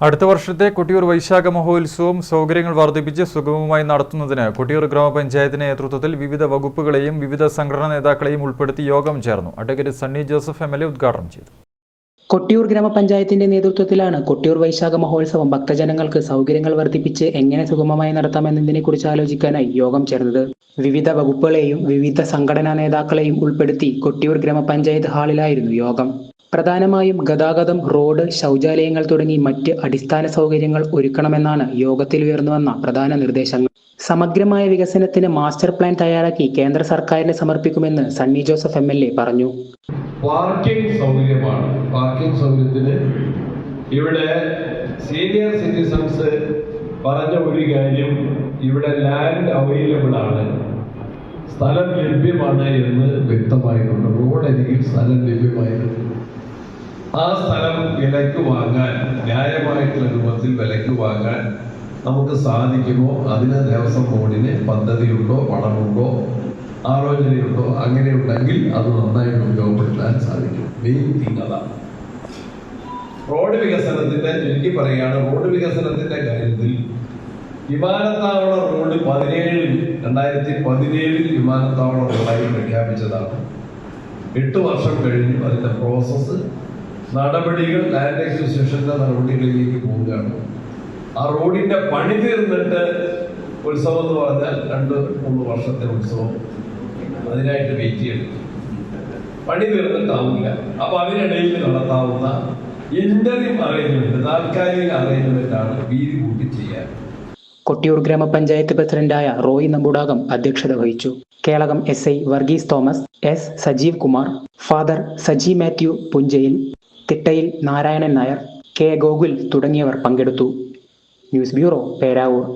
അടുത്ത വർഷത്തെ കൊട്ടിയൂർ വൈശാഖ മഹോത്സവം സൗകര്യങ്ങൾ വർദ്ധിപ്പിച്ച് സുഗമമായി നടത്തുന്നതിന് കൊട്ടിയൂർ ഗ്രാമപഞ്ചായത്തിന്റെ നേതൃത്വത്തിൽ വിവിധ വകുപ്പുകളെയും വിവിധ സംഘടനാ നേതാക്കളെയും ഉൾപ്പെടുത്തി യോഗം ചേർന്നു. അഡ്വക്കേറ്റ് സണ്ണി ജോസഫ് എം ഉദ്ഘാടനം ചെയ്തു. കൊട്ടിയൂർ ഗ്രാമപഞ്ചായത്തിന്റെ നേതൃത്വത്തിലാണ് കൊട്ടിയൂർ വൈശാഖ മഹോത്സവം ഭക്തജനങ്ങൾക്ക് സൗകര്യങ്ങൾ വർദ്ധിപ്പിച്ച് എങ്ങനെ സുഗമമായി നടത്താമെന്നതിനെക്കുറിച്ച് ആലോചിക്കാനായി യോഗം ചേർന്നത്. വിവിധ വകുപ്പുകളെയും വിവിധ സംഘടനാ നേതാക്കളെയും ഉൾപ്പെടുത്തി കൊട്ടിയൂർ ഗ്രാമപഞ്ചായത്ത് ഹാളിലായിരുന്നു യോഗം. പ്രധാനമായും ഗതാഗതം റോഡ് ശൗചാലയങ്ങൾ തുടങ്ങി മറ്റ് അടിസ്ഥാന സൗകര്യങ്ങൾ ഒരുക്കണമെന്നാണ് യോഗത്തിൽ ഉയർന്നുവന്ന പ്രധാന നിർദ്ദേശങ്ങൾ. സമഗ്രമായ വികസനത്തിന് മാസ്റ്റർ പ്ലാൻ തയ്യാറാക്കി കേന്ദ്ര സർക്കാരിന് സമർപ്പിക്കുമെന്ന് സണ്ണി ജോസഫ് എം പറഞ്ഞു. പാർക്കിംഗ് സൗകര്യമാണ്. പാർക്കിംഗ് സൗകര്യത്തിന് ഇവിടെ സീനിയർ സിറ്റിസൺസ് പറഞ്ഞ ഒരു കാര്യം ഇവിടെ ലാൻഡ് അവൈലബിൾ ആണ്. സ്ഥലം ലഭ്യമാണ് എന്ന് വ്യക്തമായിട്ടുണ്ട്. റോഡരികിൽ സ്ഥലം ലഭ്യമായിരുന്നു. ആ സ്ഥലം വിലയ്ക്ക് വാങ്ങാൻ ന്യായമായിട്ടുള്ള രൂപത്തിൽ വിലയ്ക്ക് വാങ്ങാൻ നമുക്ക് സാധിക്കുമോ? അതിന് ദേവസ്വം ബോർഡിന് പദ്ധതിയുണ്ടോ? ആലോചനയുണ്ടോ? അങ്ങനെ ഉണ്ടെങ്കിൽ അത് നന്നായിട്ട് ഉപയോഗപ്പെടുത്താൻ സാധിക്കും. മെയിൻ തിങ് അതാണ്. റോഡ് വികസനത്തിന്റെ ചുരുക്കി പറയുകയാണ് റോഡ് വികസനത്തിന്റെ കാര്യത്തിൽ വിമാനത്താവള റോഡ് പതിനേഴിൽ രണ്ടായിരത്തി പതിനേഴിൽ വിമാനത്താവള റോഡായി പ്രഖ്യാപിച്ചതാണ്. എട്ട് വർഷം കഴിഞ്ഞു അതിന്റെ പ്രോസസ്സ് നടപടികൾ ലാൻഡ് അക്വിസിഷന്റെ നടപടികളിലേക്ക് പോവുകയാണ്. ആ റോഡിന്റെ പണി തീർന്നിട്ട് ഉത്സവം എന്ന് പറഞ്ഞാൽ രണ്ട് മൂന്ന് വർഷത്തെ ഉത്സവം. അതിനായിട്ട് വെയിറ്റ് ചെയ്യണം പണി തീർന്നിട്ടാവില്ല അപ്പൊ അതിനിടയിൽ നടത്താവുന്ന ഇന്റർവ്യൂ അറേഞ്ച്മെന്റ് താൽക്കാലിക അറേഞ്ച്മെന്റ് ആണ് വീതി കൂട്ടി ചെയ്യാൻ കൊട്ടിയൂർ ഗ്രാമപഞ്ചായത്ത് പ്രസിഡന്റായ റോയി നമ്പൂടാകം അധ്യക്ഷത വഹിച്ചു. Kelakam S I Varghese Thomas S Sajeev Kumar father Saji Mathew Punchayil Thittayil Narayanan Nair K Gokul തുടങ്ങിയവർ പങ്കെടുത്തു. News bureau Peravoor.